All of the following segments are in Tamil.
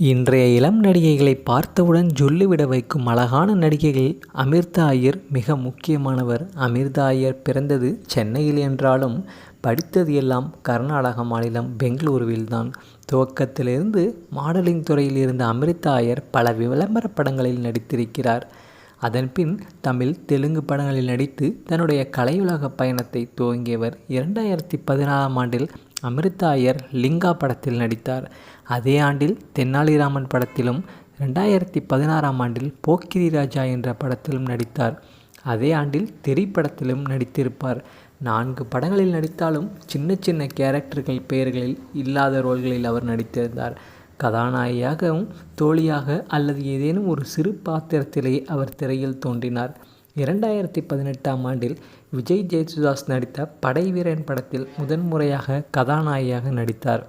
இன்றைய இளம் நடிகைகளை பார்த்தவுடன் சொல்லிவிட வைக்கும் அழகான நடிகைகளில் அமிர்தா ஐயர் மிக முக்கியமானவர். அமிர்தா ஐயர் பிறந்தது சென்னையில் என்றாலும் படித்தது எல்லாம் கர்நாடக மாநிலம் பெங்களூருவில்தான். துவக்கத்திலிருந்து மாடலிங் துறையில் இருந்த அமிர்தா ஐயர் பல விளம்பர படங்களில் நடித்திருக்கிறார். அதன்பின் தமிழ் தெலுங்கு படங்களில் நடித்து தன்னுடைய கலையுலக பயணத்தை துவங்கியவர். இரண்டாயிரத்தி பதினாறாம் ஆண்டில் அமிர்தாயர் லிங்கா படத்தில் நடித்தார். அதே ஆண்டில் தென்னாலிராமன் படத்திலும் ரெண்டாயிரத்தி பதினாறாம் ஆண்டில் போக்கிரி ராஜா என்ற படத்திலும் நடித்தார். அதே ஆண்டில் தெரி படத்திலும் நடித்திருப்பார். நான்கு படங்களில் நடித்தாலும் சின்ன சின்ன கேரக்டர்கள் பெயர்களில் இல்லாத ரோல்களில் அவர் நடித்திருந்தார். கதாநாயகியாகவும் தோழியாக அல்லது ஏதேனும் ஒரு சிறு பாத்திரத்திலே அவர் திரையில் தோன்றினார். இரண்டாயிரத்தி பதினெட்டாம் ஆண்டில் விஜய் ஜெயசுதாஸ் நடித்த படைவீரன் படத்தில் முதன்முறையாக கதாநாயகியாக நடித்தார்.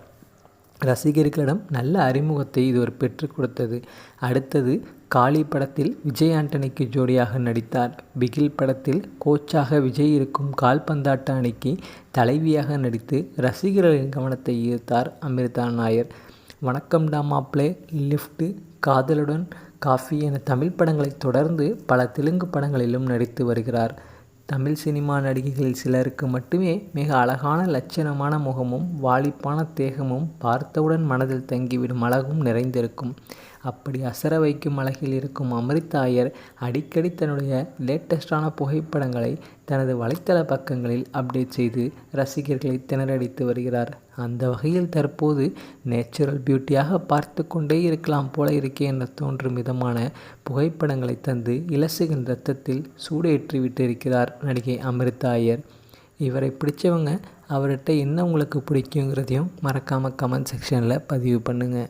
ரசிகர்களிடம் நல்ல அறிமுகத்தை இது ஒரு பெற்றுக் கொடுத்தது. அடுத்தது காளி படத்தில் விஜய் ஆண்டனிக்கு ஜோடியாக நடித்தார். பிகில் படத்தில் கோச்சாக விஜய் இருக்கும் கால்பந்தாட்ட அணிக்கு தலைவியாக நடித்து ரசிகர்களின் கவனத்தை ஈர்த்தார் அமிர்தா நாயர். வணக்கம் டா மாப்ளே லிஃப்ட்டு காதலுடன் காஃபி என தமிழ் படங்களை தொடர்ந்து பல தெலுங்கு படங்களிலும் நடித்து வருகிறார். தமிழ் சினிமா நடிகைகளில் சிலருக்கு மட்டுமே மிக அழகான லட்சணமான முகமும் வாலிப்பான தேகமும் பார்த்தவுடன் மனதில் தங்கிவிடும் அழகும் நிறைந்திருக்கும். அப்படி அசர வைக்கும் அழகில் இருக்கும் அமிர்தாயர் அடிக்கடி தன்னுடைய லேட்டஸ்டான புகைப்படங்களை தனது வலைத்தள பக்கங்களில் அப்டேட் செய்து ரசிகர்களை திணறடித்து வருகிறார். அந்த வகையில் தற்போது நேச்சுரல் பியூட்டியாக பார்த்து கொண்டே இருக்கலாம் போல இருக்கே என தோன்றும் விதமான புகைப்படங்களை தந்து இலசுகின் ரத்தத்தில் சூடேற்றி விட்டிருக்கிறார் நடிகை அமிர்தாயர் இவரை பிடிச்சவங்க அவர்கிட்ட என்ன உங்களுக்கு பிடிக்குங்கிறதையும் மறக்காமல் கமெண்ட் செக்ஷனில் பதிவு பண்ணுங்கள்